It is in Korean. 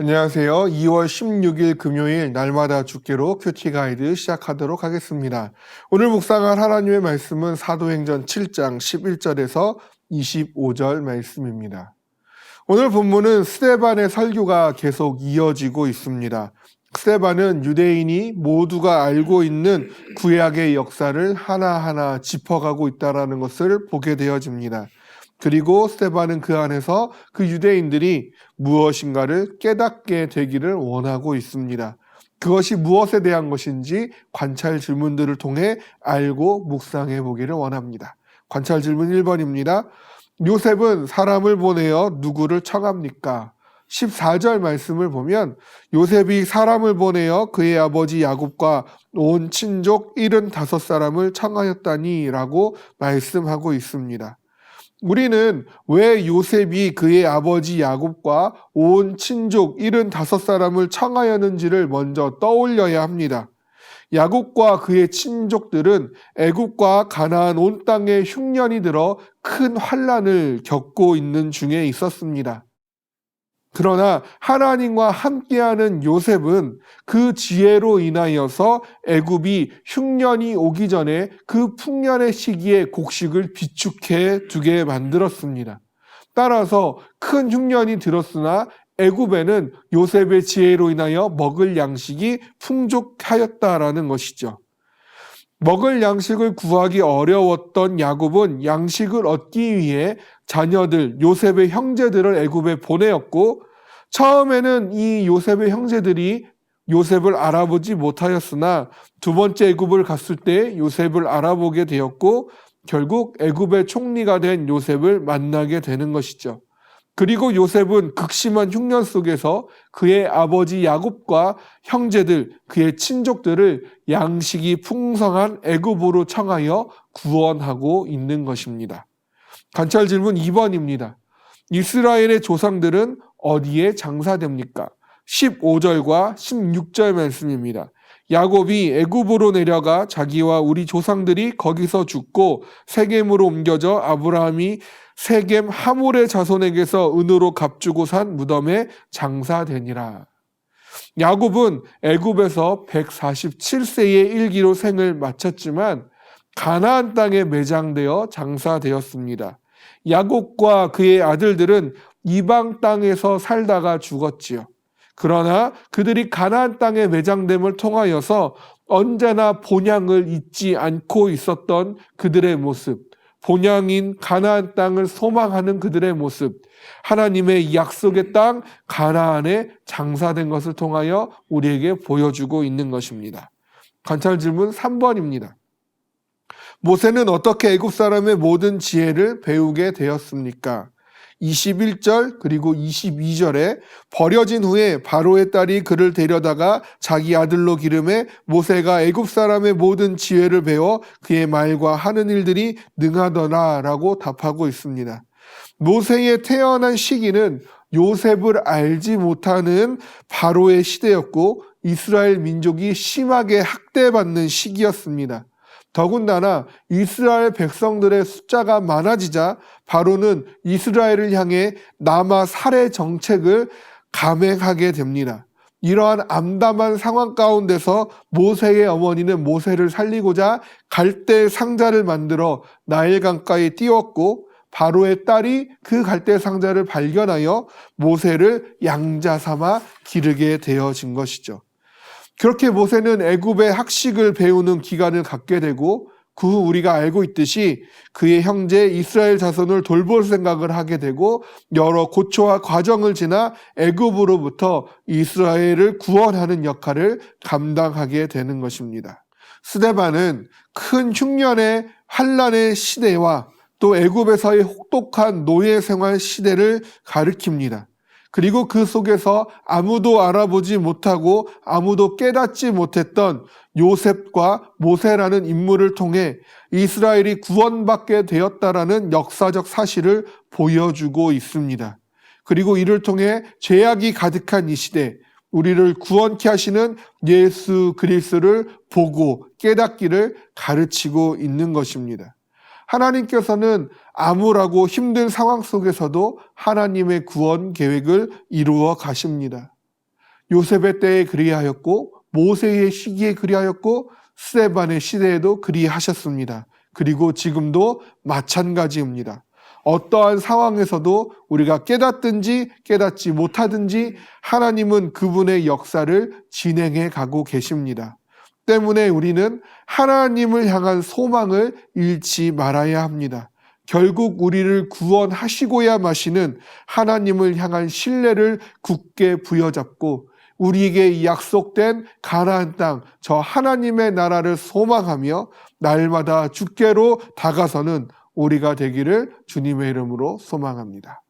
안녕하세요. 2월 16일 금요일 날마다 주께로 큐티 가이드 시작하도록 하겠습니다. 오늘 묵상할 하나님의 말씀은 사도행전 7장 11절에서 25절 말씀입니다. 오늘 본문은 스테반의 설교가 계속 이어지고 있습니다. 스테반은 유대인이 모두가 알고 있는 구약의 역사를 하나하나 짚어가고 있다는 것을 보게 되어집니다. 그리고 스테반은 그 안에서 그 유대인들이 무엇인가를 깨닫게 되기를 원하고 있습니다. 그것이 무엇에 대한 것인지 관찰 질문들을 통해 알고 묵상해 보기를 원합니다. 관찰 질문 1번입니다. 요셉은 사람을 보내어 누구를 청합니까? 14절 말씀을 보면 요셉이 사람을 보내어 그의 아버지 야곱과 온 친족 75사람을 청하였다니 라고 말씀하고 있습니다. 우리는 왜 요셉이 그의 아버지 야곱과 온 친족 75사람을 청하였는지를 먼저 떠올려야 합니다. 야곱과 그의 친족들은 애굽과 가나안 온 땅에 흉년이 들어 큰 환란을 겪고 있는 중에 있었습니다. 그러나 하나님과 함께하는 요셉은 그 지혜로 인하여서 애굽이 흉년이 오기 전에 그 풍년의 시기에 곡식을 비축해 두게 만들었습니다. 따라서 큰 흉년이 들었으나 애굽에는 요셉의 지혜로 인하여 먹을 양식이 풍족하였다라는 것이죠. 먹을 양식을 구하기 어려웠던 야곱은 양식을 얻기 위해 자녀들 요셉의 형제들을 애굽에 보내었고 처음에는 이 요셉의 형제들이 요셉을 알아보지 못하였으나 두 번째 애굽을 갔을 때 요셉을 알아보게 되었고 결국 애굽의 총리가 된 요셉을 만나게 되는 것이죠. 그리고 요셉은 극심한 흉년 속에서 그의 아버지 야곱과 형제들, 그의 친족들을 양식이 풍성한 애굽으로 청하여 구원하고 있는 것입니다. 관찰 질문 2번입니다. 이스라엘의 조상들은 어디에 장사됩니까? 15절과 16절 말씀입니다. 야곱이 애굽으로 내려가 자기와 우리 조상들이 거기서 죽고 세겜으로 옮겨져 아브라함이 세겜 하몰의 자손에게서 은으로 값주고 산 무덤에 장사되니라. 야곱은 애굽에서 147세의 일기로 생을 마쳤지만 가나안 땅에 매장되어 장사되었습니다. 야곱과 그의 아들들은 이방 땅에서 살다가 죽었지요. 그러나 그들이 가나안 땅의 매장됨을 통하여서 언제나 본향을 잊지 않고 있었던 그들의 모습, 본향인 가나안 땅을 소망하는 그들의 모습, 하나님의 약속의 땅 가나안에 장사된 것을 통하여 우리에게 보여주고 있는 것입니다. 관찰 질문 3번입니다. 모세는 어떻게 애굽 사람의 모든 지혜를 배우게 되었습니까? 21절 그리고 22절에 버려진 후에 바로의 딸이 그를 데려다가 자기 아들로 기름해 모세가 애굽 사람의 모든 지혜를 배워 그의 말과 하는 일들이 능하더라라고 답하고 있습니다. 모세의 태어난 시기는 요셉을 알지 못하는 바로의 시대였고 이스라엘 민족이 심하게 학대받는 시기였습니다. 더군다나 이스라엘 백성들의 숫자가 많아지자 바로는 이스라엘을 향해 남아 살해 정책을 감행하게 됩니다. 이러한 암담한 상황 가운데서 모세의 어머니는 모세를 살리고자 갈대 상자를 만들어 나일 강가에 띄웠고 바로의 딸이 그 갈대 상자를 발견하여 모세를 양자 삼아 기르게 되어진 것이죠. 그렇게 모세는 애굽의 학식을 배우는 기간을 갖게 되고 그 후 우리가 알고 있듯이 그의 형제 이스라엘 자손을 돌볼 생각을 하게 되고 여러 고초와 과정을 지나 애굽으로부터 이스라엘을 구원하는 역할을 감당하게 되는 것입니다. 스데반은 큰 흉년의 환란의 시대와 또 애굽에서의 혹독한 노예 생활 시대를 가리킵니다. 그리고 그 속에서 아무도 알아보지 못하고 아무도 깨닫지 못했던 요셉과 모세라는 인물을 통해 이스라엘이 구원받게 되었다라는 역사적 사실을 보여주고 있습니다. 그리고 이를 통해 죄악이 가득한 이 시대, 우리를 구원케 하시는 예수 그리스도를 보고 깨닫기를 가르치고 있는 것입니다. 하나님께서는 암울하고 힘든 상황 속에서도 하나님의 구원 계획을 이루어 가십니다. 요셉의 때에 그리하였고 모세의 시기에 그리하였고 스테반의 시대에도 그리하셨습니다. 그리고 지금도 마찬가지입니다. 어떠한 상황에서도 우리가 깨닫든지 깨닫지 못하든지 하나님은 그분의 역사를 진행해 가고 계십니다. 때문에 우리는 하나님을 향한 소망을 잃지 말아야 합니다. 결국 우리를 구원하시고야 마시는 하나님을 향한 신뢰를 굳게 부여잡고 우리에게 약속된 가나안 땅, 저 하나님의 나라를 소망하며 날마다 주께로 다가서는 우리가 되기를 주님의 이름으로 소망합니다.